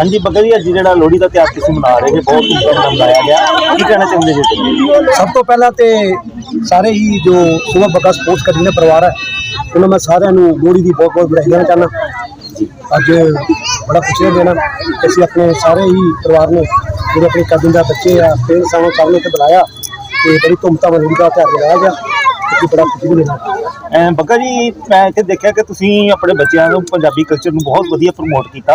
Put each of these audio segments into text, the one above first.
ਹਾਂਜੀ ਬੱਗਾ ਜੀ ਅੱਜ ਜਿਹੜਾ ਲੋਹੜੀ ਦਾ ਤਿਉਹਾਰ ਤੁਸੀਂ ਮਨਾ ਰਹੇ ਜੇ ਬਹੁਤ ਧੂਮਧਾਮ ਨਾਲ ਮਨਾਇਆ ਗਿਆ। ਕੀ ਕਹਿਣਾ ਚਾਹੁੰਦੇ ਜੀ ਤੁਸੀਂ? ਸਭ ਤੋਂ ਪਹਿਲਾਂ ਤੇ ਸਾਰੇ ਹੀ ਜੋ ਸੁਬਾ ਬੱਗਾ ਸਪੋਰਟਸ ਕਰੀ ਦੇ ਪਰਿਵਾਰ ਹੈ ਉਹਨਾਂ ਮੈਂ ਸਾਰਿਆਂ ਨੂੰ ਲੋਹੜੀ ਦੀ ਬਹੁਤ ਬਹੁਤ ਵਧਾਈ ਦੇਣਾ ਚਾਹੁੰਦਾ ਅੱਜ ਬੜਾ ਖੁਸ਼ੀ ਦਾ ਦਿਨ ਹੈ ਕਿ ਅਸੀਂ ਆਪਣੇ ਸਾਰੇ ਹੀ ਪਰਿਵਾਰ ਨੇ ਜਿਹੜੇ ਆਪਣੇ ਕਦਮ ਦਾ ਬੱਚੇ ਆ ਪੇਰੈਂਟ ਸਾਨੂੰ ਸਭ ਨੂੰ ਇੱਥੇ ਬੁਲਾਇਆ ਤੇ ਬੜੀ ਧੂਮਧਾਮ ਨਾਲ ਲੋਹੜੀ ਦਾ ਤਿਉਹਾਰ ਮਨਾਇਆ ਗਿਆ। ਅਸੀਂ ਬੜਾ ਖੁਸ਼ੀ ਦਾ ਹੈ। ਐਂ ਬੱਗਾ ਜੀ, ਮੈਂ ਇੱਥੇ ਦੇਖਿਆ ਕਿ ਤੁਸੀਂ ਆਪਣੇ ਬੱਚਿਆਂ ਨੂੰ, ਪੰਜਾਬੀ ਕਲਚਰ ਨੂੰ ਬਹੁਤ ਵਧੀਆ ਪ੍ਰਮੋਟ ਕੀਤਾ।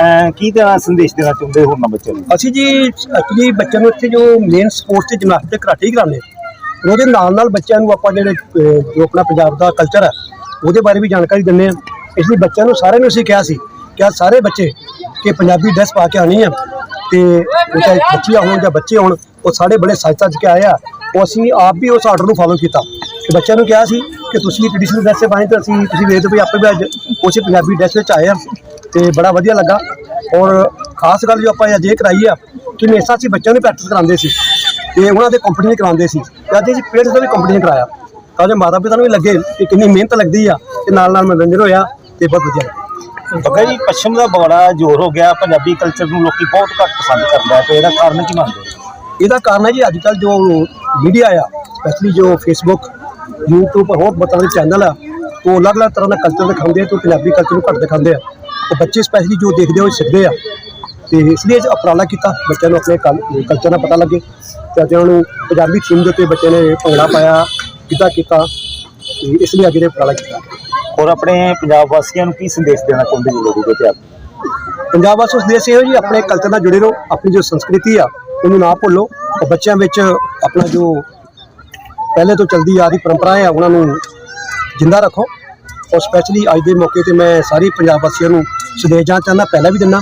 ਐਂ ਕੀ ਦੇਣਾ ਸੰਦੇਸ਼ ਦੇਣਾ ਚਾਹੁੰਦੇ ਹੋ ਉਹਨਾਂ ਬੱਚਿਆਂ ਨੂੰ? ਅਸੀਂ ਜੀ ਐਕਚੁਅਲੀ ਬੱਚਿਆਂ ਨੂੰ ਇੱਥੇ ਜੋ ਮੇਨ ਸਪੋਰਟਸ ਤੇ ਜਿਮਨਾਸਟਿਕ ਤੇ ਕਰਾਟੇ ਕਰਾਉਂਦੇ। ਹਾਂ। ਉਹਦੇ ਨਾਲ ਨਾਲ ਬੱਚਿਆਂ ਨੂੰ ਆਪਾਂ ਜਿਹੜੇ ਜੋ ਆਪਣਾ ਪੰਜਾਬ ਦਾ ਕਲਚਰ ਹੈ, ਉਹਦੇ ਬਾਰੇ ਵੀ ਜਾਣਕਾਰੀ ਦਿੰਦੇ ਆ ਇਸ ਲਈ ਬੱਚਿਆਂ ਨੂੰ ਸਾਰਿਆਂ ਨੂੰ ਅਸੀਂ ਕਿਹਾ ਸੀ ਕਿ ਸਾਰੇ ਬੱਚੇ ਕਿ ਪੰਜਾਬੀ ਡਰੈਸ ਪਾ ਕੇ ਆਉਣੀ ਆ ਤੇ ਉਹ ਚਾਹੇ ਬੱਚੀਆਂ ਹੋਣ ਜਾਂ ਬੱਚੇ ਹੋਣ, ਉਹ ਸਾਰੇ ਬੜੇ ਸੱਜ ਸੱਜ ਕੇ ਆਏ ਆ। ਉਹ ਅਸੀਂ ਆਪ ਵੀ ਉਸ ਆਰਡਰ ਨੂੰ ਫਾਲੋ ਕੀਤਾ। ਕਿ ਬੱਚਿਆਂ ਨੂੰ ਕਿਹਾ ਸੀ ਕਿ ਤੁਸੀਂ ਟ੍ਰੈਡੀਸ਼ਨਲ ਡਰੈਸ ਪਾਏ ਤਾਂ ਅਸੀਂ ਤੁਸੀਂ ਵੇਖਦੇ ਵੀ ਆਪੇ ਵੀ ਅੱਜ ਉਸੇ ਪੰਜਾਬੀ ਡਰੈਸ ਵਿੱਚ ਆਏ ਆ ਤੇ ਬੜਾ ਵਧੀਆ ਲੱਗਾ। ਔਰ ਖਾਸ ਗੱਲ ਜੋ ਆਪਾਂ ਅੱਜ ਇਹ ਕਰਾਈ ਆ ਕਿ ਹਮੇਸ਼ਾ ਅਸੀਂ ਬੱਚਿਆਂ ਨੂੰ ਪ੍ਰੈਕਟਿਸ ਕਰਾਉਂਦੇ ਸੀ ਤੇ ਉਹਨਾਂ ਦੇ ਕੰਪੀਟੀਸ਼ਨ ਕਰਾਉਂਦੇ ਸੀ। ਤੇ ਅੱਜ ਅਸੀਂ ਪੇਰੈਂਟਸ ਦਾ ਵੀ ਕੰਪੀਟੀਸ਼ਨ ਕਰਾਇਆ। ਤਾਂ ਜੋ ਮਾਤਾ ਪਿਤਾ ਨੂੰ ਵੀ ਲੱਗੇ ਕਿ ਕਿੰਨੀ ਮਿਹਨਤ ਲੱਗਦੀ ਆ ਤੇ ਨਾਲ ਨਾਲ ਮਨੋਰੰਜਨ ਹੋਇਆ ਤੇ ਬਹੁਤ ਵਧੀਆ ਬੱਗਾ ਜੀ ਪੱਛਮ ਦਾ ਬੜਾ ਜ਼ੋਰ ਹੋ ਗਿਆ ਪੰਜਾਬੀ ਕਲਚਰ ਨੂੰ ਲੋਕੀ ਬਹੁਤ ਘੱਟ ਪਸੰਦ ਕਰਦਾ ਹੈ ਤੇ ਇਹਦਾ ਕਾਰਨ ਕੀ ਮੰਨਦੇ ਹੋ? ਇਹਦਾ ਕਾਰਨ ਹੈ ਜੀ ਅੱਜ ਕੱਲ ਜੋ ਮੀਡੀਆ ਆ ਸਪੈਸ਼ਲੀ ਜੋ ਫੇਸਬੁੱਕ YouTube ਪਰ ਹੋਰ ਬਤਾਉਂਦੇ ਚੈਨਲ ਆ। ਉਹ ਅਲੱਗ-ਅਲੱਗ ਤਰ੍ਹਾਂ ਦਾ ਕਲਚਰ ਦਿਖਾਉਂਦੇ ਆ ਤੇ ਪੰਜਾਬੀ ਕਲਚਰ ਨੂੰ ਘੱਟ ਦਿਖਾਉਂਦੇ ਆ। ਉਹ ਬੱਚੇ ਸਪੈਸ਼ਲੀ ਜੋ ਦੇਖਦੇ ਉਹ ਸਿੱਖਦੇ ਆ। ਤੇ ਇਸ ਲਈ ਇਹ ਉਪਰਾਲਾ ਕੀਤਾ। ਬੱਚਿਆਂ ਨੂੰ ਆਪਣੇ ਕਲਚਰ ਦਾ ਪਤਾ ਲੱਗੇ। ਤੇ ਅੱਜ ਉਹਨਾਂ ਨੂੰ ਪੰਜਾਬੀ ਥੀਮ ਦੇ ਉੱਤੇ ਬੱਚੇ ਨੇ ਭੰਗੜਾ ਪਾਇਆ ਕਿੱਦਾਂ ਕੀਤਾ। ਤੇ ਇਸ ਲਈ ਅੱਜ ਇਹ ਉਪਰਾਲਾ ਕੀਤਾ। ਔਰ ਆਪਣੇ ਪੰਜਾਬ ਵਾਸੀਆਂ ਨੂੰ ਕੀ ਸੰਦੇਸ਼ ਦੇਣਾ ਚਾਹੁੰਦੇ ਜੀ ਦੇ ਤਿਉਹਾਰ ਤੇ? ਪੰਜਾਬ ਵਾਸਤੇ ਉਦੇਸ਼ ਇਹੋ ਜੀ ਆਪਣੇ ਕਲਚਰ ਨਾਲ ਜੁੜੇ ਰਹੋ। ਆਪਣੀ ਜੋ ਸੰਸਕ੍ਰਿਤੀ ਆ ਉਹਨੂੰ ਨਾ ਭੁੱਲੋ। ਬੱਚਿਆਂ ਵਿੱਚ ਆਪਣਾ ਜੋ ਪਹਿਲੇ ਤੋਂ ਚਲਦੀ ਆ ਰਹੀ ਪਰੰਪਰਾ ਹੈ ਉਹਨਾਂ ਨੂੰ ਜਿੰਦਾ ਰੱਖੋ। ਔਰ ਸਪੈਸ਼ਲੀ ਅੱਜ ਦੇ ਮੌਕੇ ਤੇ ਮੈਂ ਸਾਰੀ ਪੰਜਾਬ ਵਾਸੀਆਂ ਨੂੰ ਸੰਦੇਸ਼ ਜਾਣਾ ਚਾਹੁੰਦਾ, ਪਹਿਲਾਂ ਵੀ ਦਿੰਦਾ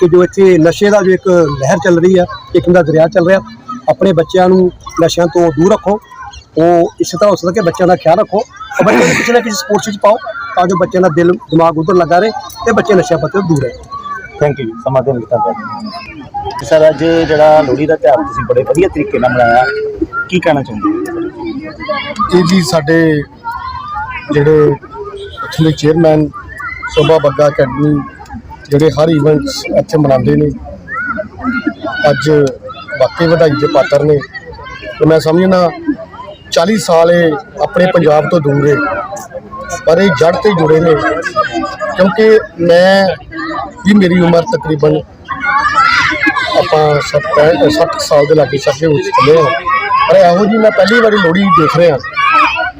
ਕਿ ਜੋ ਇੱਥੇ ਨਸ਼ੇ ਦਾ ਜੋ ਇੱਕ ਲਹਿਰ ਚੱਲ ਰਹੀ ਆ, ਇੱਕ ਦਾ ਦਰਿਆ ਚੱਲ ਰਿਹਾ, ਆਪਣੇ ਬੱਚਿਆਂ ਨੂੰ ਨਸ਼ਿਆਂ ਤੋਂ ਦੂਰ ਰੱਖੋ। ਉਹ ਇਸੇ ਤਰ੍ਹਾਂ ਹੋ ਸਕਦਾ ਕਿ ਬੱਚਿਆਂ ਦਾ ਖਿਆਲ ਰੱਖੋ। ਔਰ ਬੱਚਿਆਂ ਨੂੰ ਕਿਸੇ ਨਾ ਕਿਸੇ ਸਪੋਰਟਸ ਵਿੱਚ ਪਾਓ, ਤਾਂ ਜੋ ਬੱਚਿਆਂ ਦਾ ਦਿਲ, ਦਿਮਾਗ ਉਧਰ ਲੱਗਾ ਰਹੇ ਤੇ ਬੱਚੇ ਨਸ਼ਿਆਂ ਪੱਤੇ ਤੋਂ ਦੂਰ ਰਹੇ। ਥੈਂਕ ਯੂ ਜੀ, ਸਮਾਂ ਦੇਣ ਲਈ ਧੰਨਵਾਦ। ਸਰ, ਅੱਜ ਜਿਹੜਾ ਲੋਹੜੀ ਦਾ ਤਿਉਹਾਰ ਤੁਸੀਂ ਬੜੇ ਵਧੀਆ ਤਰੀਕੇ ਨਾਲ ਮਨਾਇਆ, ਕੀ ਕਹਿਣਾ ਚਾਹੁੰਦੇ ਹੋ? ਇਹ ਜੀ ਸਾਡੇ ਜਿਹੜੇ ਇੱਥੇ ਦੇ ਚੇਅਰਮੈਨ ਸੋਭਾ ਬੱਗਾ ਅਕੈਡਮੀ ਜਿਹੜੇ ਹਰ ਇਵੈਂਟਸ ਇੱਥੇ ਮਨਾਉਂਦੇ ਨੇ, ਅੱਜ ਵਾਕਈ ਵਧਾਈ ਦੇ ਪਾਤਰ ਨੇ। ਤੇ ਮੈਂ ਸਮਝਣਾ 40 ਸਾਲ ਇਹ ਆਪਣੇ ਪੰਜਾਬ ਤੋਂ ਦੂਰ ਹੈ, ਪਰ ਇਹ ਜੜ ਤੇ ਜੁੜੇ ਨੇ, ਕਿਉਂਕਿ ਮੈਂ ਵੀ ਮੇਰੀ ਉਮਰ ਤਕਰੀਬਨ ਆਪਾਂ 60 60 ਸਾਲ ਦੇ ਲਾਗੇ ਛਾਗੇ ਹੋ ਚੁੱਕੇ ਹਾਂ। ਪਰ ਇਹੋ ਜੀ ਮੈਂ ਪਹਿਲੀ ਵਾਰੀ ਲੋਹੜੀ ਦੇਖ ਰਿਹਾ।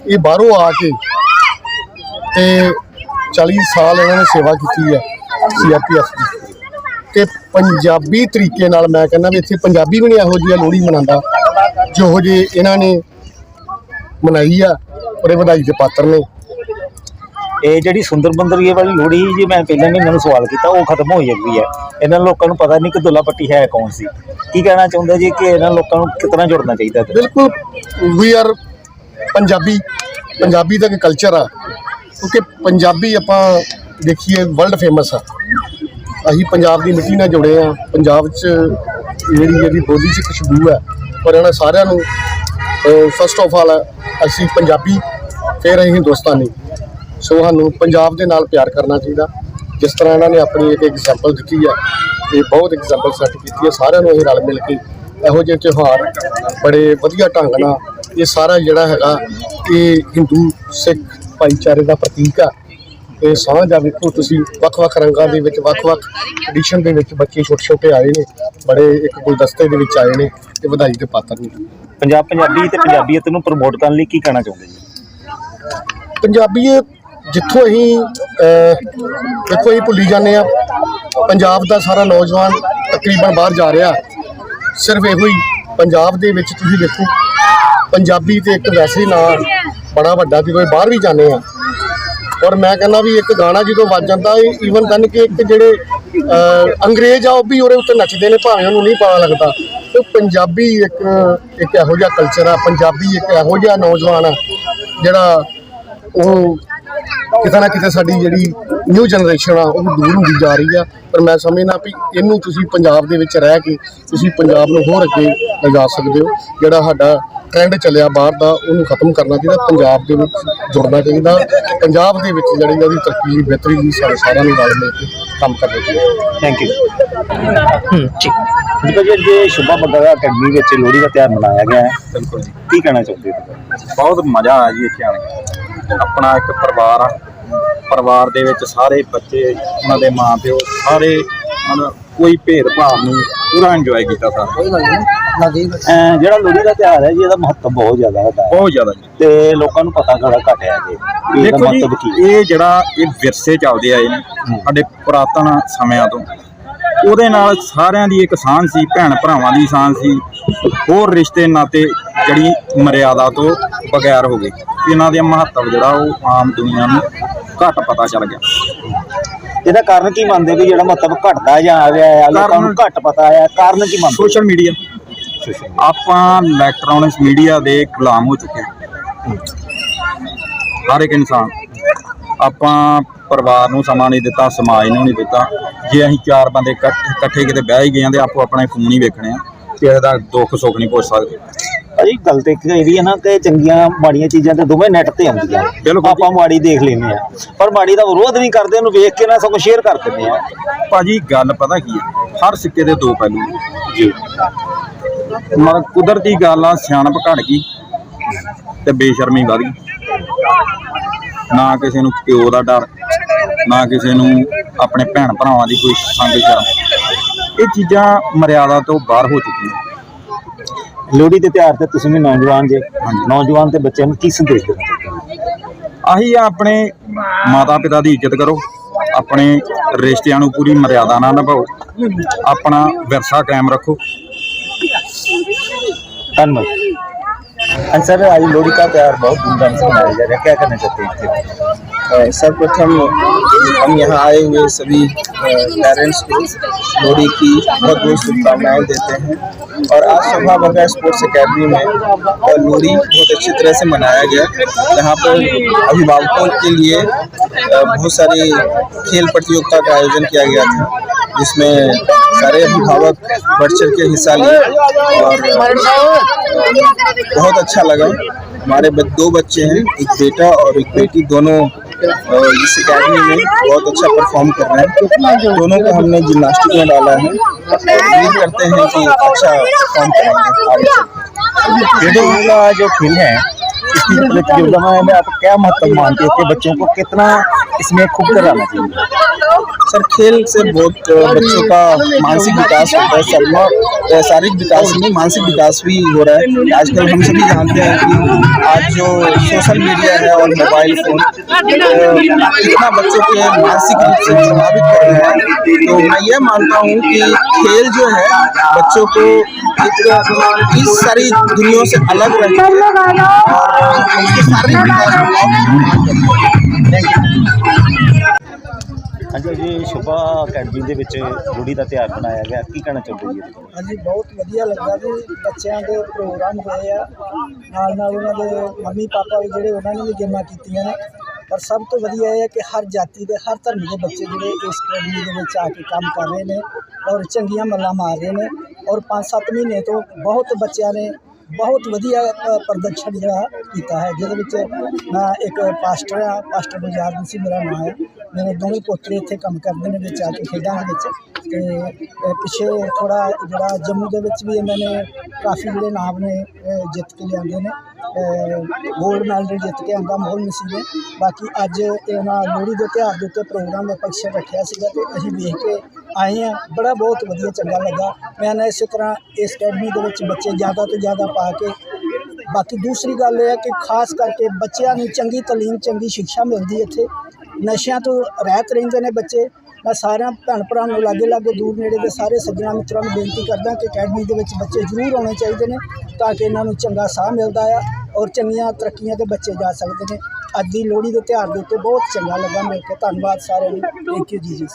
ਇਹ ਬਾਹਰੋਂ ਆ ਕੇ ਤੇ 40 ਸਾਲ ਇਹਨਾਂ ਨੇ ਸੇਵਾ ਕੀਤੀ ਹੈ ਸੀਆਰਪੀਐਫ ਦੀ। ਤੇ ਪੰਜਾਬੀ ਤਰੀਕੇ ਨਾਲ ਮੈਂ ਕਹਿੰਦਾ ਵੀ ਇੱਥੇ ਪੰਜਾਬੀ ਵੀ ਨਹੀਂ ਇਹੋ ਜਿਹੀ ਲੋਹੜੀ ਮਨਾਉਂਦਾ ਜਿਹੋ ਜਿਹੇ ਇਹਨਾਂ ਨੇ ਮਨਾਈ ਆ, ਉਹਦੇ ਵਧਾਈ ਦੇ ਪਾਤਰ ਨੇ। ਇਹ ਜਿਹੜੀ ਸੁੰਦਰ ਬੰਦਰੀਏ ਵਾਲੀ ਲੋਹੜੀ ਜੇ ਮੈਂ ਪਹਿਲਾਂ ਵੀ ਇਹਨਾਂ ਨੂੰ ਸਵਾਲ ਕੀਤਾ, ਉਹ ਖਤਮ ਹੋ ਜਾਂਦੀ ਹੈ। ਇਹਨਾਂ ਲੋਕਾਂ ਨੂੰ ਪਤਾ ਨਹੀਂ ਕਿ ਦੁੱਲਾ ਪੱਟੀ ਹੈ ਕੌਣ ਸੀ। ਕੀ ਕਹਿਣਾ ਚਾਹੁੰਦਾ ਜੀ ਕਿ ਇਹਨਾਂ ਲੋਕਾਂ ਨੂੰ ਕਿਤਨਾ ਜੁੜਨਾ ਚਾਹੀਦਾ ਬਿਲਕੁਲ ਵੀ ਆਰ ਪੰਜਾਬੀ ਪੰਜਾਬੀ ਦਾ ਇੱਕ ਕਲਚਰ ਆ। ਕਿਉਂਕਿ ਪੰਜਾਬੀ ਆਪਾਂ ਦੇਖੀਏ ਵਰਲਡ ਫੇਮਸ ਆ। ਅਸੀਂ ਪੰਜਾਬ ਦੀ ਮਿੱਟੀ ਨਾਲ ਜੁੜੇ ਆ ਪੰਜਾਬ 'ਚ ਜਿਹੜੀ ਇਹਦੀ ਬੋਲੀ 'ਚ ਖੁਸ਼ਬੂ ਹੈ। ਪਰ ਇਹਨਾਂ ਸਾਰਿਆਂ ਨੂੰ ਫਸਟ ਆਫ ਆਲ ਅਸੀਂ ਪੰਜਾਬੀ, ਫਿਰ ਅਸੀਂ ਹਿੰਦੁਸਤਾਨੀ। ਸੋ ਸਾਨੂੰ ਪੰਜਾਬ ਦੇ ਨਾਲ ਪਿਆਰ ਕਰਨਾ ਚਾਹੀਦਾ। ਜਿਸ ਤਰ੍ਹਾਂ ਇਹਨਾਂ ਨੇ ਆਪਣੀ ਇੱਕ ਐਗਜ਼ਾਮਪਲ ਦਿੱਤੀ ਆ ਇਹ ਬਹੁਤ ਐਗਜ਼ਾਮਪਲ ਸੈੱਟ ਕੀਤੀ ਹੈ ਸਾਰਿਆਂ ਨੂੰ ਇਹ ਰਲ ਮਿਲ ਕੇ ਇਹੋ ਜਿਹੇ ਤਿਉਹਾਰ ਬੜੇ ਵਧੀਆ ਢੰਗ ਨਾਲ ਇਹ ਸਾਰਾ ਜਿਹੜਾ ਹੈਗਾ ਇਹ ਹਿੰਦੂ ਸਿੱਖ ਭਾਈਚਾਰੇ ਦਾ ਪ੍ਰਤੀਕ ਆ। ਇਹ ਸਾਂਝ ਆ ਵੇਖੋ ਤੁਸੀਂ ਵੱਖ-ਵੱਖ ਰੰਗਾਂ ਦੇ ਵਿੱਚ ਵੱਖ-ਵੱਖ ਐਡੀਸ਼ਨ ਦੇ ਵਿੱਚ ਬੱਚੇ ਛੋਟੇ-ਛੋਟੇ ਆਏ ਨੇ ਬੜੇ ਇੱਕ ਗੁਲਦਸਤੇ ਦੇ ਵਿੱਚ ਆਏ ਨੇ ਤੇ ਵਧਾਈ ਦੇ ਪਾਤਰ ਨੇ। ਪੰਜਾਬ ਪੰਜਾਬੀ ਤੇ ਪੰਜਾਬੀਅਤ ਨੂੰ ਪ੍ਰਮੋਟ ਕਰਨ ਲਈ ਕੀ ਕਹਿਣਾ ਚਾਹੁੰਦੇ ਜੀ? ਪੰਜਾਬੀ ਜਿੱਥੋਂ ਅਸੀਂ ਅਹ, ਅਸੀਂ ਭੁੱਲੀ ਜਾਂਦੇ ਆ ਪੰਜਾਬ ਦਾ ਸਾਰਾ ਨੌਜਵਾਨ ਤਕਰੀਬਨ ਬਾਹਰ ਜਾ ਰਿਹਾ। ਸਿਰਫ ਇਹੋ ਹੀ ਪੰਜਾਬ ਦੇ ਵਿੱਚ ਤੁਸੀਂ ਦੇਖੋ ਪੰਜਾਬੀ ਤੇ ਇੱਕ ਵੈਸੇ ਹੀ ਨਾਂ ਬੜਾ ਵੱਡਾ ਜਦੋਂ ਇਹ ਬਾਹਰ ਵੀ ਜਾਂਦੇ ਆ ਔਰ ਮੈਂ ਕਹਿੰਦਾ ਵੀ ਇੱਕ ਗਾਣਾ ਜਦੋਂ ਵੱਜ ਜਾਂਦਾ ਈਵਨ ਦਨ ਕਿ ਇੱਕ ਜਿਹੜੇ ਅੰਗਰੇਜ਼ ਆ ਉਹ ਵੀ ਉਹਦੇ ਉੱਤੇ ਨੱਚਦੇ ਨੇ ਭਾਵੇਂ ਉਹਨੂੰ ਨਹੀਂ ਪਤਾ ਲੱਗਦਾ। ਤੇ ਪੰਜਾਬੀ ਇੱਕ ਇੱਕ ਇਹੋ ਜਿਹਾ ਕਲਚਰ ਆ ਪੰਜਾਬੀ ਇੱਕ ਇਹੋ ਜਿਹਾ ਨੌਜਵਾਨ ਆ ਜਿਹੜਾ ਉਹ ਕਿਤੇ ਨਾ ਕਿਤੇ ਸਾਡੀ ਜਿਹੜੀ ਨਿਊ ਜਨਰੇਸ਼ਨ ਆ ਉਹ ਦੂਰ ਹੁੰਦੀ ਜਾ ਰਹੀ ਆ। ਪਰ ਮੈਂ ਸਮਝਦਾ ਵੀ ਇਹਨੂੰ ਤੁਸੀਂ ਪੰਜਾਬ ਦੇ ਵਿੱਚ ਰਹਿ ਕੇ ਤੁਸੀਂ ਪੰਜਾਬ ਨੂੰ ਹੋਰ ਅੱਗੇ ਲਿਜਾ ਸਕਦੇ ਹੋ। ਜਿਹੜਾ ਸਾਡਾ ਟ੍ਰੈਂਡ ਚੱਲਿਆ ਬਾਹਰ ਦਾ ਉਹਨੂੰ ਖਤਮ ਕਰਨਾ ਚਾਹੀਦਾ। ਪੰਜਾਬ ਦੇ ਵਿੱਚ ਜੁੜਨਾ ਚਾਹੀਦਾ। ਪੰਜਾਬ ਦੇ ਵਿੱਚ ਜਿਹੜੀ ਉਹਦੀ ਤਰੱਕੀ ਬਿਹਤਰੀ ਦੀ ਸਾਡੇ ਸਾਰਿਆਂ ਨੂੰ ਨਾਲ ਮਿਲ ਕੇ ਕੰਮ ਕਰਨਾ ਚਾਹੀਦਾ। ਥੈਂਕ ਯੂ ਜੀ। ਭਾਜੀ ਅੱਜ ਸ਼ੁਭਾ ਬੱਗਾ ਅਕੈਡਮੀ ਵਿੱਚ ਲੋਹੜੀ ਦਾ ਤਿਉਹਾਰ ਮਨਾਇਆ ਗਿਆ ਹੈ। ਬਿਲਕੁਲ ਜੀ। ਕੀ ਕਹਿਣਾ ਚਾਹੁੰਦੇ ਹੋ? ਬਹੁਤ ਮਜ਼ਾ ਆਇਆ ਜੀ ਇੱਥੇ ਆਣ ਕੇ। ਆਪਣਾ ਇੱਕ ਪਰਿਵਾਰ ਆ। ਪਰਿਵਾਰ ਦੇ ਵਿੱਚ ਸਾਰੇ ਬੱਚੇ ਉਹਨਾਂ ਦੇ ਮਾਂ ਪਿਓ ਸਾਰੇ ਮਤਲਬ ਕੋਈ ਭੇਦਭਾਵ ਨਹੀਂ ਪੂਰਾ ਇੰਜੋਏ ਕੀਤਾ ਸਾਰਾ। ਅਹ ਜਿਹੜਾ ਲੋਹੜੀ ਦਾ ਤਿਉਹਾਰ ਹੈ ਜੀ ਇਹਦਾ ਮਹੱਤਵ ਬਹੁਤ ਜ਼ਿਆਦਾ ਹੈ ਬਹੁਤ ਜ਼ਿਆਦਾ ਜੀ। ਤੇ ਲੋਕਾਂ ਨੂੰ ਪਤਾ ਥੋੜਾ ਘੱਟ ਹੈ ਜੀ। ਵੀ ਇਹਦਾ ਦੇਖੋ ਜੀ ਮਹੱਤਵ ਕੀ ਹੈ? ਇਹ ਜਿਹੜਾ ਇਹ ਵਿਰਸੇ ਚੱਲਦੇ ਆਏ ਨੇ ਸਾਡੇ ਪੁਰਾਤਨ ਸਮਿਆਂ ਤੋਂ। ਉਹਦੇ ਨਾਲ ਸਾਰਿਆਂ ਦੀ ਇੱਕ ਸਾਂਝ ਸੀ ਭੈਣ ਭਰਾਵਾਂ ਦੀ ਸਾਂਝ ਸੀ। ਹੋਰ ਰਿਸ਼ਤੇ ਨਾਤੇ ਜਿਹੜੀ ਮਰਿਆਦਾ ਤੋਂ ਬਗੈਰ ਹੋ ਗਏ। ਇਹਨਾਂ ਦੇ ਮਹੱਤਵ ਜਿਹੜਾ ਉਹ ਆਮ ਦੁਨੀਆ ਨੂੰ ਘੱਟ ਪਤਾ ਚੱਲ ਗਿਆ। ਇਹਦਾ ਕਾਰਨ ਕੀ ਮੰਨਦੇ ਵੀ ਜਿਹੜਾ ਮਹੱਤਵ ਘਟਦਾ ਜਾ ਰਿਹਾ ਹੈ ਲੋਕਾਂ ਨੂੰ ਘੱਟ ਪਤਾ ਹੈ ਕਾਰਨ ਕੀ ਮੰਨਦੇ ਸੋਸ਼ਲ ਮੀਡੀਆ। ਆਪਾਂ ਇਲੈਕਟ੍ਰੋਨਿਕਸ ਮੀਡੀਆ ਦੇ ਗੁਲਾਮ ਹੋ ਚੁੱਕੇ ਹਾਂ। ਹਰ ਇੱਕ ਇਨਸਾਨ। ਆਪਾਂ ਪਰਿਵਾਰ ਨੂੰ ਸਮਾਂ ਨਹੀਂ ਦਿੱਤਾ ਸਮਾਜ ਨੂੰ ਨਹੀਂ ਦਿੱਤਾ। ਜੇ ਅਸੀਂ ਚਾਰ ਬੰਦੇ ਇਕੱਠ- ਕਿਤੇ ਬਹਿ ਹੀ ਗਏ ਹਾਂ ਤੇ ਆਪੋ ਆਪਣੇ ਫੋਨ ਹੀ ਵੇਖਣੇ ਆ ਕਿਸੇ ਦਾ ਦੁੱਖ ਸੁੱਖ ਨਹੀਂ ਪੁੱਛ ਸਕਦੇ। ਭਾਜੀ ਗੱਲ ਤੇ ਇੱਕ ਇਹ ਵੀ ਹੈ ਨਾ ਕਿ ਚੰਗੀਆਂ ਮਾੜੀਆਂ ਚੀਜ਼ਾਂ ਤੇ ਦੋਵੇਂ ਨੈਟ ਤੇ ਆਉਂਦੀਆਂ। ਬਿਲਕੁਲ। ਆਪਾਂ ਮਾੜੀ ਦੇਖ ਲੈਂਦੇ ਆ ਪਰ ਮਾੜੀ ਦਾ ਵਿਰੋਧ ਨਹੀਂ ਕਰਦੇ ਉਹਨੂੰ ਵੇਖ ਕੇ ਨਾ ਸਗੋਂ ਸ਼ੇਅਰ ਕਰ ਦਿੰਦੇ ਆ ਭਾਜੀ ਗੱਲ ਪਤਾ ਕੀ ਹੈ? ਹਰ ਸਿੱਕੇ ਦੇ ਦੋ ਪਹਿਲੂ। ਨੇ। ਜੀ। ਮਤਲਬ ਕੁਦਰਤੀ ਗੱਲ ਆ ਸਿਆਣਪ ਘਟ ਗਈ ਤੇ ਬੇਸ਼ਰਮੀ ਵੱਧ ਗਈ। ਨਾ ਕਿਸੇ ਨੂੰ ਪਿਓ ਦਾ ਡਰ ਨਾ ਕਿਸੇ ਨੂੰ ਆਪਣੇ ਭੈਣ ਭਰਾਵਾਂ ਦੀ ਕੋਈ ਸੰਗ ਸ਼ਰਮ। ਇਹ ਚੀਜ਼ਾਂ ਮਰਿਆਦਾ ਤੋਂ ਬਾਹਰ ਹੋ ਚੁੱਕੀਆਂ। ਲੋਹੜੀ ਦੇ ਤਿਉਹਾਰ ਤੇ ਤੁਸੀਂ ਵੀ ਨੌਜਵਾਨ ਜੇ ਨੌਜਵਾਨ ਤੇ ਬੱਚਿਆਂ ਨੂੰ ਕੀ ਸੰਦੇਸ਼ ਦੇਣਾ ਆਹੀ ਆ ਆਪਣੇ ਮਾਤਾ ਪਿਤਾ ਦੀ ਇੱਜ਼ਤ ਕਰੋ ਆਪਣੇ ਰਿਸ਼ਤਿਆਂ ਨੂੰ ਪੂਰੀ ਮਰਿਆਦਾ ਨਾਲ ਨਿਭਾਓ ਆਪਣਾ ਵਿਰਸਾ ਕਾਇਮ ਰੱਖੋ। ਧੰਨਵਾਦ। ਐਂਡ ਸਰ ਅੱਜ ਲੋਹੜੀ ਦਾ ਤਿਉਹਾਰ ਬਹੁਤ ਧੂਮਧਾਮ ਸੇ ਮਨਾਇਆ ਜਾ ਰਿਹਾ। ਹੈ ਕੀ ਕਹਿਣਾ ਚਾਹਤੇ ਹੋ सर्वप्रथम हम यहाँ आए हुए सभी पेरेंट्स को लोहड़ी की बहुत बहुत शुभकामनाएँ देते हैं। और आज शोभा बगा स्पोर्ट्स एकेडमी में लोहड़ी बहुत अच्छी तरह से मनाया गया। यहाँ पर अभिभावकों के लिए बहुत सारी खेल प्रतियोगिता का आयोजन किया गया था, जिसमें सारे अभिभावक बढ़ चढ़ के हिस्सा लिए और बहुत अच्छा लगा। हमारे दो बच्चे हैं, एक बेटा और एक बेटी, दोनों अ, इस एकेडमी में बहुत अच्छा परफॉर्म कर रहे हैं दोनों को हमने जिम्नास्टिक में डाला है और उम्मीद करते हैं कि अच्छा परफॉर्म करेंगे आगे चलकर खेलों का जो खेल है इसकी प्रतियोगिता में में आप क्या महत्व मानते हैं कि बच्चों को कितना इसमें खूब कराना चाहिए सर, खेल से बहुत बच्चों का मानसिक विकास होता है। शर्मा शारीरिक विकास नहीं, मानसिक विकास भी हो रहा है। आजकल हम सभी जानते हैं कि आज जो सोशल मीडिया है और मोबाइल फ़ोन इतना बच्चों के मानसिक रूप से प्रभावित कर रहे हैं। तो मैं ये मानता हूँ कि खेल जो है, बच्चों को इस सारी दुनिया से अलग रखते हैं और उसके शारीरिक विकास ਹਾਂਜੀ ਜੀ ਸ਼ੁਭਾ ਅਕੈਡਮੀ ਦੇ ਵਿੱਚ ਲੋਹੜੀ ਦਾ ਤਿਉਹਾਰ ਮਨਾਇਆ ਗਿਆ। ਕੀ ਕਹਿਣਾ ਚਾਹੁੰਦੇ ਜੀ? ਹਾਂਜੀ, ਬਹੁਤ ਵਧੀਆ ਲੱਗਾ ਜੀ। ਬੱਚਿਆਂ ਦੇ ਪ੍ਰੋਗਰਾਮ ਹੋਏ ਆ। ਨਾਲ ਨਾਲ ਉਹਨਾਂ ਦੇ ਮੰਮੀ ਪਾਪਾ ਵੀ ਜਿਹੜੇ, ਉਹਨਾਂ ਨੇ ਵੀ ਗੇਮਾਂ ਕੀਤੀਆਂ ਨੇ। ਪਰ ਸਭ ਤੋਂ ਵਧੀਆ ਇਹ ਹੈ ਕਿ ਹਰ ਜਾਤੀ ਦੇ, ਹਰ ਧਰਮ ਦੇ ਬੱਚੇ ਜਿਹੜੇ ਇਸ ਅਕੈਡਮੀ ਦੇ ਵਿੱਚ ਆ ਕੇ ਕੰਮ ਕਰ ਰਹੇ ਨੇ ਔਰ ਚੰਗੀਆਂ ਮੱਲਾਂ ਮਾਰ ਰਹੇ ਨੇ ਔਰ 5-7 ਮਹੀਨੇ ਤੋਂ ਬਹੁਤ ਬੱਚਿਆਂ ਨੇ ਬਹੁਤ ਵਧੀਆ ਪ੍ਰਦਰਸ਼ਨ ਜਿਹੜਾ ਕੀਤਾ ਹੈ, ਜਿਹਦੇ ਵਿੱਚ ਮੈਂ ਇੱਕ ਪਾਸਟਰ ਆ ਪਾਸਟਰ ਬੁਝਾਰ ਸੀ ਮੇਰਾ ਨਾਮ ਹੈ। ਮੇਰੇ ਦੋਵੇਂ ਪੋਤਰੇ ਇੱਥੇ ਕੰਮ ਕਰਦੇ ਨੇ, ਵਿੱਚ ਆ ਕੇ ਖੇਡਾਂ ਦੇ ਵਿੱਚ। ਤੇ ਪਿੱਛੇ ਥੋੜਾ ਜਿਹੜਾ ਜੰਮੂ ਦੇ ਵਿੱਚ ਵੀ ਇਹਨਾਂ ਨੇ ਕਾਫੀ ਜਿਹੜੇ ਨਾਮ ਨੇ ਜਿੱਤ ਕੇ ਲਿਆਂਦੇ ਨੇ। ਗੋਲਡ ਮੈਡਲ ਜਿੱਤ ਕੇ ਆਂਦਾ ਮੋਹਨ ਮਸੀਹ ਨੇ। ਬਾਕੀ ਅੱਜ ਇਹਨਾਂ ਲੋਹੜੀ ਦੇ ਤਿਉਹਾਰ ਦੇ ਉੱਤੇ ਪ੍ਰੋਗਰਾਮ ਦਾ ਫੰਕਸ਼ਨ ਰੱਖਿਆ ਸੀਗਾ ਤੇ ਅਸੀਂ ਵੇਖ ਕੇ ਆਏ ਆ ਬੜਾ ਬਹੁਤ ਵਧੀਆ ਚੰਗਾ ਲੱਗਾ। ਮੈਂ ਨਾ ਇਸੇ ਤਰ੍ਹਾਂ ਇਸ ਅਕੈਡਮੀ ਦੇ ਵਿੱਚ ਬੱਚੇ ਜ਼ਿਆਦਾ ਤੋਂ ਜ਼ਿਆਦਾ ਪਾ ਕੇ ਬਾਕੀ ਦੂਸਰੀ ਗੱਲ ਇਹ ਹੈ ਕਿ ਖਾਸ ਕਰਕੇ ਬੱਚਿਆਂ ਨੂੰ ਚੰਗੀ ਤਾਲੀਮ, ਚੰਗੀ ਸਿੱਖਿਆ ਮਿਲਦੀ ਇੱਥੇ। ਨਸ਼ਿਆਂ ਤੋਂ ਰਹਿਤ ਰਹਿੰਦੇ ਨੇ ਬੱਚੇ। ਮੈਂ ਸਾਰਿਆਂ ਭੈਣ ਭਰਾ ਨੂੰ ਲਾਗੇ ਲਾਗੇ ਦੂਰ ਨੇੜੇ ਦੇ ਸਾਰੇ ਸੱਜਣਾ ਮਿੱਤਰਾਂ ਨੂੰ ਬੇਨਤੀ ਕਰਦਾ ਕਿ ਅਕੈਡਮੀ ਦੇ ਵਿੱਚ ਬੱਚੇ ਜ਼ਰੂਰ ਆਉਣੇ ਚਾਹੀਦੇ ਨੇ ਤਾਂ ਕਿ ਇਹਨਾਂ ਨੂੰ ਚੰਗਾ ਸਾਹ ਮਿਲਦਾ ਆ ਔਰ ਚੰਗੀਆਂ ਤਰੱਕੀਆਂ ਤੇ ਬੱਚੇ ਜਾ ਸਕਦੇ ਨੇ। ਅੱਜ ਦੀ ਲੋਹੜੀ ਦੇ ਤਿਉਹਾਰ ਦੇ ਉੱਤੇ ਬਹੁਤ ਚੰਗਾ ਲੱਗਾ ਮਿਲ ਕੇ ਧੰਨਵਾਦ ਸਾਰਿਆਂ ਨੂੰ। ਥੈਂਕ ਯੂ ਜੀ ਜੀ